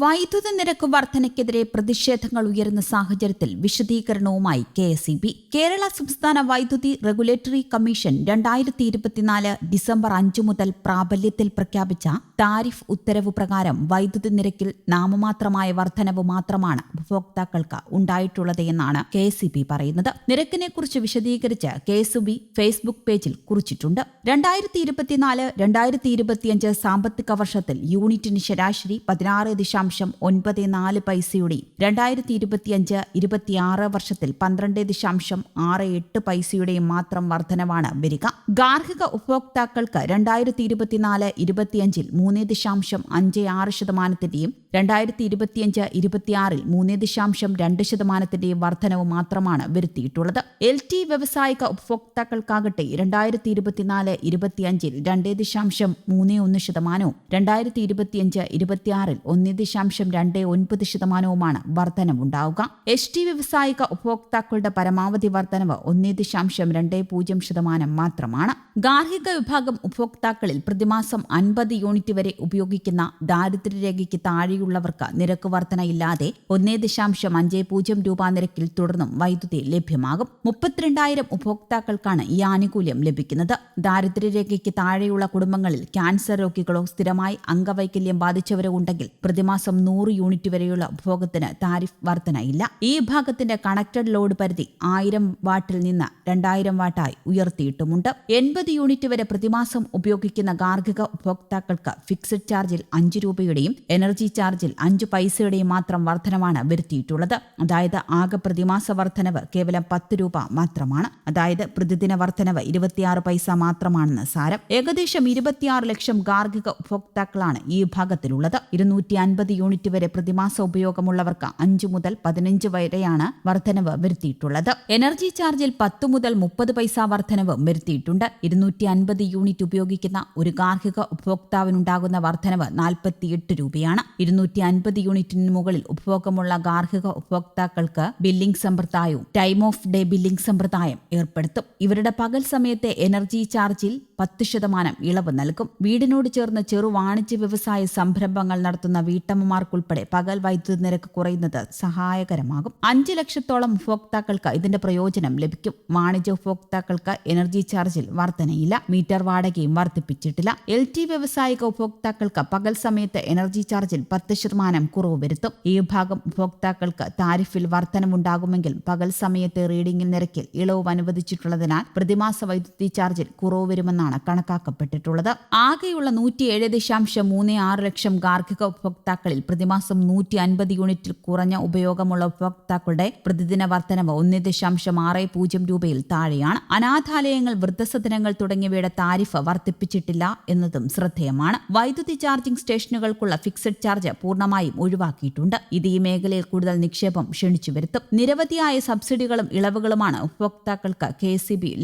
വൈദ്യുത നിരക്ക് വർധനയ്ക്കെതിരെ പ്രതിഷേധങ്ങൾ ഉയരുന്ന സാഹചര്യത്തിൽ വിശദീകരണവുമായി K S E B. Kerala സംസ്ഥാന വൈദ്യുതി റെഗുലേറ്ററി കമ്മീഷൻ രണ്ടായിരത്തി ഇരുപത്തിനാല് ഡിസംബർ അഞ്ചു മുതൽ പ്രാബല്യത്തിൽ പ്രഖ്യാപിച്ച താരിഫ് ഉത്തരവ് പ്രകാരം വൈദ്യുതി നിരക്കിൽ നാമമാത്രമായ വർധനവ് മാത്രമാണ് ഉപഭോക്താക്കൾക്ക് ഉണ്ടായിട്ടുള്ളത് എന്നാണ് കെ എസ് ഇ ബി പറയുന്നത്. നിരക്കിനെക്കുറിച്ച് വിശദീകരിച്ച് കെ എസ് ബി ഫേസ്ബുക്ക് പേജിൽ കുറിച്ചിട്ടുണ്ട്. രണ്ടായിരത്തി ഇരുപത്തിനാല് രണ്ടായിരത്തി ഇരുപത്തിയഞ്ച് സാമ്പത്തിക വർഷത്തിൽ യൂണിറ്റിന് ശരാശരി പതിനാറ് ദശാംശം ഒൻപത് നാല് പൈസയുടെ രണ്ടായിരത്തി ഇരുപത്തിയഞ്ച് ഇരുപത്തിയാറ് വർഷത്തിൽ പന്ത്രണ്ട് ദശാംശം ആറ് എട്ട് പൈസയുടെയും മാത്രം വർധനവാണ് വരിക. ഗാർഹിക ഉപഭോക്താക്കൾക്ക് രണ്ടായിരത്തി ഇരുപത്തിനാല് ഇരുപത്തിയഞ്ചിൽ മൂന്ന് ദശാംശം അഞ്ച് ആറ് ശതമാനത്തിന്റെയും രണ്ടായിരത്തി ഇരുപത്തിയഞ്ച് ഇരുപത്തിയാറിൽ മൂന്ന് ദശാംശം രണ്ട് ശതമാനത്തിന്റെയും വർധനവ് മാത്രമാണ് വരുത്തിയിട്ടുള്ളത്. എൽ ടി വ്യവസായിക ഉപഭോക്താക്കൾക്കാകട്ടെ രണ്ടായിരത്തി ഇരുപത്തിനാല് ഇരുപത്തിയഞ്ചിൽ രണ്ട് ദശാംശം മൂന്ന് ഒന്ന് ശതമാനവും രണ്ടായിരത്തി ഇരുപത്തിയഞ്ച് ഇരുപത്തിയാറിൽ ഒന്ന് ദശാംശം രണ്ട് ഒൻപത് ശതമാനവുമാണ് വർധനവുണ്ടാവുക. എസ് ടി വ്യവസായിക ഉപഭോക്താക്കളുടെ പരമാവധി വർധനവ് ഒന്ന് ദശാംശം രണ്ട് പൂജ്യം ശതമാനം മാത്രമാണ്. ഗാർഹിക വിഭാഗം ഉപഭോക്താക്കളിൽ പ്രതിമാസം അൻപത് യൂണിറ്റ് വരെ ഉപയോഗിക്കുന്ന ദാരിദ്ര്യരേഖയ്ക്ക് താഴെയുള്ളവർക്ക് നിരക്ക് വർധനയില്ലാതെ ഒന്നേ ദശാംശം അഞ്ച് പൂജ്യം രൂപ നിരക്കിൽ തുടർന്നും വൈദ്യുതി ലഭ്യമാകും. മുപ്പത്തിരണ്ടായിരം ഉപഭോക്താക്കൾക്കാണ് ഈ ആനുകൂല്യം ലഭിക്കുന്നത്. ദാരിദ്ര്യരേഖയ്ക്ക് താഴെയുള്ള കുടുംബങ്ങളിൽ ക്യാൻസർ രോഗികളോ സ്ഥിരമായി അംഗവൈകല്യം ബാധിച്ചവരോ ഉണ്ടെങ്കിൽ പ്രതിമാസം നൂറ് യൂണിറ്റ് വരെയുള്ള ഉപഭോഗത്തിന് താരിഫ് വർധന ഇല്ല ഈ ഭാഗത്തിന്റെ കണക്റ്റഡ് ലോഡ് പരിധി ആയിരം വാട്ടിൽ നിന്ന് രണ്ടായിരം വാട്ടായി ഉയർത്തിയിട്ടുമുണ്ട്. എൺപത് യൂണിറ്റ് വരെ പ്രതിമാസം ഉപയോഗിക്കുന്ന ഗാർഹിക ഉപഭോക്താക്കൾക്ക് ഫിക്സഡ് ചാർജിൽ അഞ്ച് രൂപയുടെയും എനർജി ചാർജിൽ അഞ്ച് പൈസയുടെയും മാത്രം വർധനമാണ് വരുത്തിയിട്ടുള്ളത്. അതായത് ആകെ പ്രതിമാസ വർധനവ് കേവലം പത്ത് രൂപ മാത്രമാണ്. അതായത് പ്രതിദിന വർധനവ് ഇരുപത്തിയാറ് പൈസ മാത്രമാണെന്ന് സാരം. ഏകദേശം ഇരുപത്തിയാറ് ലക്ഷം ഗാർഹിക ഉപഭോക്താക്കളാണ് ഈ ഭാഗത്തിലുള്ളത് ഇരുന്നൂറ്റി അൻപത് യൂണിറ്റ് വരെ പ്രതിമാസ ഉപയോഗമുള്ളവർക്ക് അഞ്ച് മുതൽ പതിനഞ്ച് വരെയാണ് വർധനവ് വരുത്തിയിട്ടുള്ളത്. എനർജി ചാർജിൽ പത്ത് മുതൽ മുപ്പത് പൈസ വർധനവ് വരുത്തിയിട്ടുണ്ട്. ഇരുന്നൂറ്റി അൻപത് യൂണിറ്റ് ഉപയോഗിക്കുന്ന ഒരു ഗാർഹിക ഉപഭോക്താവിനുണ്ടാകുന്ന വർധനവ് നാൽപ്പത്തിയെട്ട് രൂപയാണ്. ഇരുന്നൂറ്റി അൻപത് യൂണിറ്റിന് മുകളിൽ ഉപഭോഗമുള്ള ഗാർഹിക ഉപഭോക്താക്കൾക്ക് ബില്ലിംഗ് സമ്പ്രദായവും ടൈം ഓഫ് ഡേ ബില്ലിംഗ് സമ്പ്രദായം ഏർപ്പെടുത്തും. ഇവരുടെ പകൽ സമയത്തെ എനർജി ചാർജിൽ പത്ത് ശതമാനം ഇളവ് നൽകും. വീടിനോട് ചേർന്ന് ചെറു വാണിജ്യ വ്യവസായ സംരംഭങ്ങൾ നടത്തുന്ന വീട്ടമ്മമാർക്കുൾപ്പെടെ പകൽ വൈദ്യുതി നിരക്ക് കുറയുന്നത് സഹായകരമാകും. അഞ്ച് ലക്ഷത്തോളം ഉപഭോക്താക്കൾക്ക് ഇതിന്റെ പ്രയോജനം ലഭിക്കും. വാണിജ്യ ഉപഭോക്താക്കൾക്ക് എനർജി ചാർജിൽ വർധനയില്ല. മീറ്റർ വാടകയും വർദ്ധിപ്പിച്ചിട്ടില്ല. എൽ ടി വ്യവസായിക ഉപഭോക്താക്കൾക്ക് പകൽ സമയത്ത് എനർജി ചാർജിൽ പത്ത് ശതമാനം കുറവ് വരുത്തും. ഈ വിഭാഗം ഉപഭോക്താക്കൾക്ക് താരിഫിൽ വർധനമുണ്ടാകുമെങ്കിലും പകൽ സമയത്തെ റീഡിംഗിൽ നിരക്കിൽ ഇളവ് അനുവദിച്ചിട്ടുള്ളതിനാൽ പ്രതിമാസ വൈദ്യുതി ചാർജിൽ കുറവ് വരുമെന്നാണ് കണക്കാക്കപ്പെട്ടിട്ടുള്ളത്. ആകെയുള്ള നൂറ്റിയേഴ് ദശാംശം മൂന്ന് ആറ് ലക്ഷം ഗാർഹിക ഉപഭോക്താക്കളിൽ പ്രതിമാസം നൂറ്റി അൻപത് യൂണിറ്റിൽ കുറഞ്ഞ ഉപയോഗമുള്ള ഉപഭോക്താക്കളുടെ പ്രതിദിന വർധനവ് ഒന്ന് ദശാംശം ആറ് പൂജ്യം രൂപയിൽ താഴെയാണ്. അനാഥാലയങ്ങൾ വൃദ്ധസദനങ്ങൾ തുടങ്ങിയവയുടെ താരിഫ് വർദ്ധിപ്പിച്ചിട്ടില്ല എന്നതും ശ്രദ്ധേയമാണ്. വൈദ്യുതി ചാർജിംഗ് സ്റ്റേഷനുകൾക്കുള്ള ഫിക്സഡ് ചാർജ് പൂർണമായും ഒഴിവാക്കിയിട്ടുണ്ട്. ഇത് ഈ മേഖലയിൽ കൂടുതൽ നിക്ഷേപം ക്ഷണിച്ചു വരുത്തും നിരവധിയായ സബ്സിഡികളും ഇളവുകളുമാണ് ഉപഭോക്താക്കൾക്ക് കെ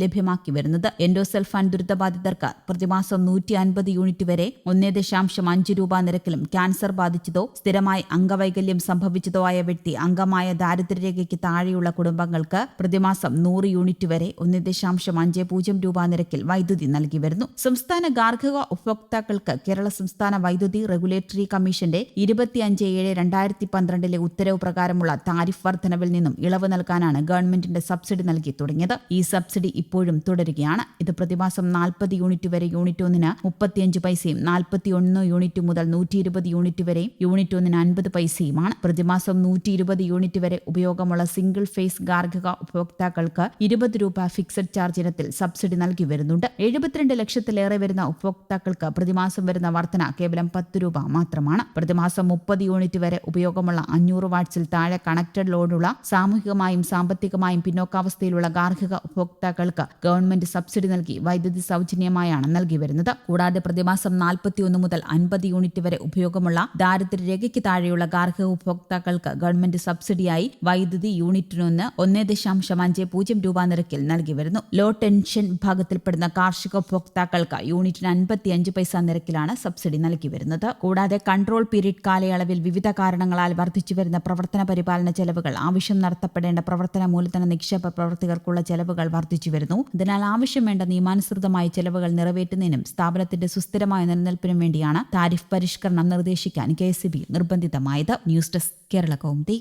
ലഭ്യമാക്കി വരുന്നത്. എൻഡോസൽഫാൻ ദുരിതബാധിതർക്ക് പ്രതിമാസം നൂറ്റി അൻപത് യൂണിറ്റ് വരെ ഒന്നേ ദശാംശം അഞ്ച് രൂപ നിരക്കിലും ക്യാൻസർ ബാധിച്ചതോ സ്ഥിരമായി അംഗവൈകല്യം സംഭവിച്ചതോ ആയ വ്യക്തി അംഗമായ ദാരിദ്ര്യരേഖയ്ക്ക് താഴെയുള്ള കുടുംബങ്ങൾക്ക് പ്രതിമാസം നൂറ് യൂണിറ്റ് വരെ ഒന്ന് ദശാംശം അഞ്ച് പൂജ്യം രൂപ നിരക്കിൽ വൈദ്യുതി നൽകി വരുന്നു. സംസ്ഥാന ഗാർഹിക ഉപഭോക്താക്കൾക്ക് കേരള സംസ്ഥാന വൈദ്യുതി റെഗുലേറ്ററി കമ്മീഷന്റെ ഇരുപത്തിയഞ്ച് ഏഴ് രണ്ടായിരത്തി പന്ത്രണ്ടിലെ ഉത്തരവ് പ്രകാരമുള്ള താരിഫ് വർധനവിൽ നിന്നും ഇളവ് നൽകാനാണ് ഗവൺമെന്റിന്റെ സബ്സിഡി നൽകി തുടങ്ങിയത്. ഈ സബ്സിഡി ഇപ്പോഴും തുടരുകയാണ്. ഇത് പ്രതിമാസം നാൽപ്പത് യൂണിറ്റ് വരെ യൂണിറ്റ് ഒന്നിന് മുപ്പത്തിയഞ്ച് പൈസയും നാൽപ്പത്തി ഒന്ന് യൂണിറ്റ് മുതൽ നൂറ്റി ഇരുപത് യൂണിറ്റ് വരെ യൂണിറ്റ് ഒന്നിന് അൻപത് പൈസയുമാണ്. പ്രതിമാസം നൂറ്റി ഇരുപത് യൂണിറ്റ് വരെ ഉപയോഗമുള്ള സിംഗിൾ ഫേസ് ഗാർഹിക ഉപഭോക്താക്കൾക്ക് ഇരുപത് രൂപ ഫിക്സഡ് ചാർജ് ഇനത്തിൽ സബ്സിഡി നൽകി വരുന്നുണ്ട്. എഴുപത്തിരണ്ട് ലക്ഷത്തിലേറെ വരുന്ന ഉപഭോക്താക്കൾക്ക് പ്രതിമാസം വരുന്ന വർധന കേവലം പത്ത് രൂപ മാത്രമാണ്. പ്രതിമാസം മുപ്പത് യൂണിറ്റ് വരെ ഉപയോഗമുള്ള അഞ്ഞൂറ് വാട്ട്സിൽ താഴെ കണക്റ്റഡ് ലോഡുള്ള സാമൂഹികമായും സാമ്പത്തികമായും പിന്നോക്കാവസ്ഥയിലുള്ള ഗാർഹിക ഉപഭോക്താക്കൾക്ക് ഗവൺമെന്റ് സബ്സിഡി നൽകി വൈദ്യുതി സൗജന്യമായാണ് നൽകി വരുന്നത്. കൂടാതെ പ്രതിമാസം നാൽപ്പത്തിയൊന്ന് മുതൽ അൻപത് യൂണിറ്റ് വരെ ഉപയോഗമുള്ള ദാരിദ്ര്യ രേഖയ്ക്ക് താഴെയുള്ള ഗാർഹിക ഉപഭോക്താക്കൾക്ക് ഗവൺമെന്റ് സബ്സിഡിയായി വൈദ്യുതി യൂണിറ്റിനൊന്ന് ഒന്നേ ദശാംശം അഞ്ച് പൂജ്യം രൂപ നിരക്കിൽ നൽകി വരുന്നു. ലോ ടെൻഷൻ വിഭാഗത്തിൽപ്പെടുന്ന കാർഷിക ഉപഭോക്താക്കൾക്ക് യൂണിറ്റിന് അൻപത്തിയഞ്ച് പൈസ നിരക്കിലാണ് സബ്സിഡി നൽകി വരുന്നത്. കൂടാതെ കൺട്രോൾ പീരീഡ് കാലയളവിൽ വിവിധ കാരണങ്ങളാൽ വർദ്ധിച്ചു വരുന്ന പ്രവർത്തന പരിപാലന ചെലവുകൾ ആവശ്യം നടത്തപ്പെടേണ്ട പ്രവർത്തന മൂലധന നിക്ഷേപ പ്രവർത്തകർക്കുള്ള ചെലവുകൾ വർദ്ധിച്ചു വരുന്നു. അതിനാൽ ആവശ്യം വേണ്ട നിയമാനുസൃതമായ ചെലവുകൾ നിറവേറ്റുന്നതിനും സ്ഥാപനത്തിന്റെ സുസ്ഥിരമായ നിലനിൽപ്പിനും വേണ്ടിയാണ് താരിഫ് പരിഷ്കരണം നിർദ്ദേശിക്കാൻ K S നിർബന്ധിതമായത്. News desk Kerala Kaumudi.